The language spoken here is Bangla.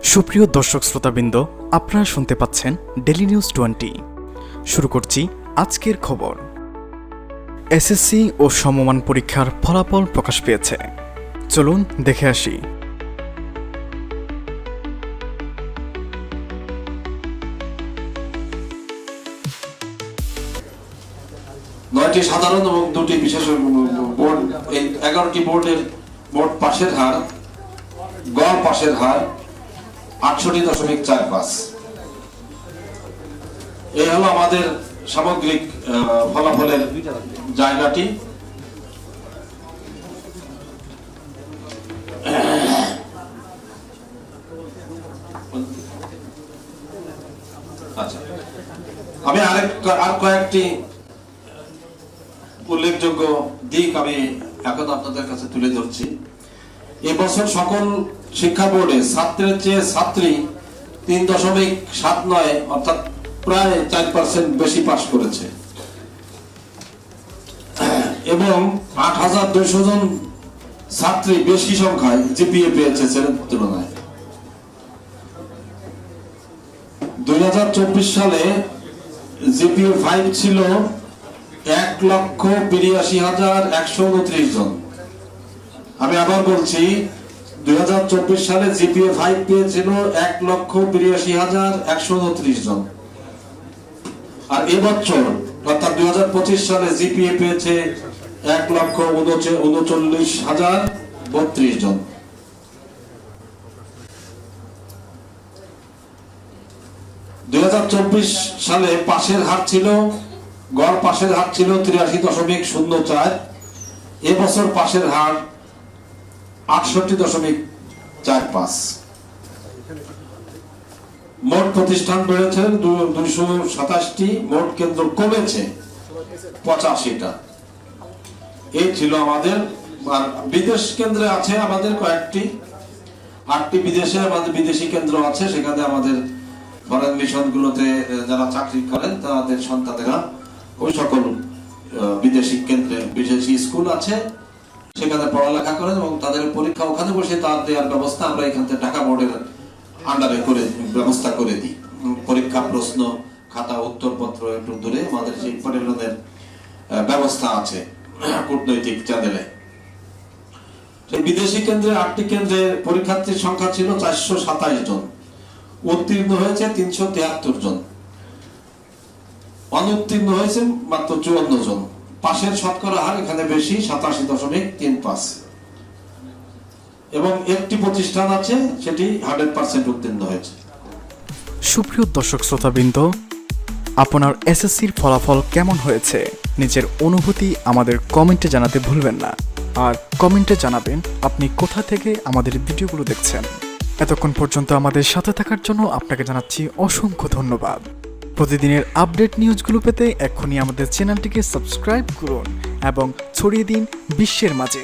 সুপ্রিয় দর্শক শ্রোতাবৃন্দ, আপনারা শুনতে পাচ্ছেন ডেলি নিউজ টোয়েন্টি শুরু করছি আজকের খবর। এসএসসি ও সমমান পরীক্ষার ফলাফল প্রকাশ পেয়েছে। চলুন দেখে আসি। নয়টি সাধারণ এবং দুটি বিশেষ বোর্ড, এই এগারোটি বোর্ডের বোর্ড পাশের হার গড় পাশের হার আটষট্টি দশমিক চার পাঁচ। এই হলো আমাদের সামগ্রিক ফলাফলের জায়গাটি। আচ্ছা। আমি আরেক, আর কয়েকটি উল্লেখযোগ্য দিক আমি এখন আপনাদের কাছে তুলে ধরছি। এবছর সকল শিক্ষা বোর্ডে ছাত্রের চেয়ে ছাত্রী তিন দশমিক সাত নয়, অর্থাৎ প্রায় চার পার্সেন্ট বেশি পাশ করেছে। এবং আট হাজার দুইশো জন ছাত্রী বেশি সংখ্যায় জিপিএ পেয়েছে সেটার তুলনায়। দুই হাজার চব্বিশ সালে জিপিএ ফাইভ ছিল এক লক্ষ বিরাশি হাজার একশো উনত্রিশ জন। আমি আবার বলছি দুই হাজার চব্বিশ সালে জিপিএ ফাইভ পেয়েছিল এক লক্ষ বিরাশি হাজার একশো উনত্রিশ জন। আর এবছর অর্থাৎ দুই হাজার পঁচিশ সালে জিপিএ পেয়েছে এক লক্ষ উনচল্লিশ হাজার বত্রিশ জন। দুই হাজার চব্বিশ সালে পাশের হার ছিল, গড় পাশের হার ছিল তিরাশি দশমিক শূন্য চার। এবছর পাশের হার আটষট্টি দশমিক চার পাঁচ। মোট প্রতিষ্ঠান বেড়েছে দুইশো সাতাশটি। মোট কেন্দ্র কমেছে পঁচাশিটা। এই ছিল আমাদের। বিদেশ কেন্দ্রে আছে আমাদের কয়েকটি। আটটি বিদেশে আমাদের বিদেশি কেন্দ্র আছে। সেখানে আমাদের ফরেন মিশন গুলোতে যারা চাকরি করেন, তাদের সন্তানেরা ওই সকল বিদেশি কেন্দ্রে বিদেশি স্কুল আছে। সেখানে পড়ালেখা করেন এবং তাদের পরীক্ষা ওখানে বসে তার দেওয়ার ব্যবস্থা আমরা এখান থেকে ঢাকা বোর্ডের আন্ডারে করে, ব্যবস্থা করে দিই। পরীক্ষা প্রশ্ন, খাতা, উত্তরপত্র একটু দূরে আমাদের সেই পরিমাণের ব্যবস্থা আছে কূটনৈতিক চ্যানেলে বিদেশি কেন্দ্রে আটটি কেন্দ্রে পরীক্ষার্থীর সংখ্যা ছিল চারশো সাতাশ জন। উত্তীর্ণ হয়েছে তিনশো তিয়াত্তর জন। অনুত্তীর্ণ হয়েছে মাত্র চুয়ান্ন জন। পাশের শতকরা হার এখানে বেশি, সাতাশি দশমিক তিন পাঁচ। এবং একটি প্রতিষ্ঠান আছে, সেটি হান্ড্রেড পার্সেন্ট উত্তীর্ণ হয়েছে। সুপ্রিয় দর্শক শ্রোতাবৃন্দ, আপনার এসএসসির ফলাফল কেমন হয়েছে? নিজের অনুভূতি আমাদের কমেন্টে জানাতে ভুলবেন না। আর কমেন্টে জানাবেন, আপনি কোথা থেকে আমাদের ভিডিওগুলো দেখছেন। এতক্ষণ পর্যন্ত আমাদের সাথে থাকার জন্য আপনাকে জানাচ্ছি অসংখ্য ধন্যবাদ। প্রতিদিনের আপডেট নিউজগুলো পেতে এক্ষুনি আমাদের চ্যানেলটিকে সাবস্ক্রাইব করুন এবং ছড়িয়ে দিন বিশ্বের মাঝে।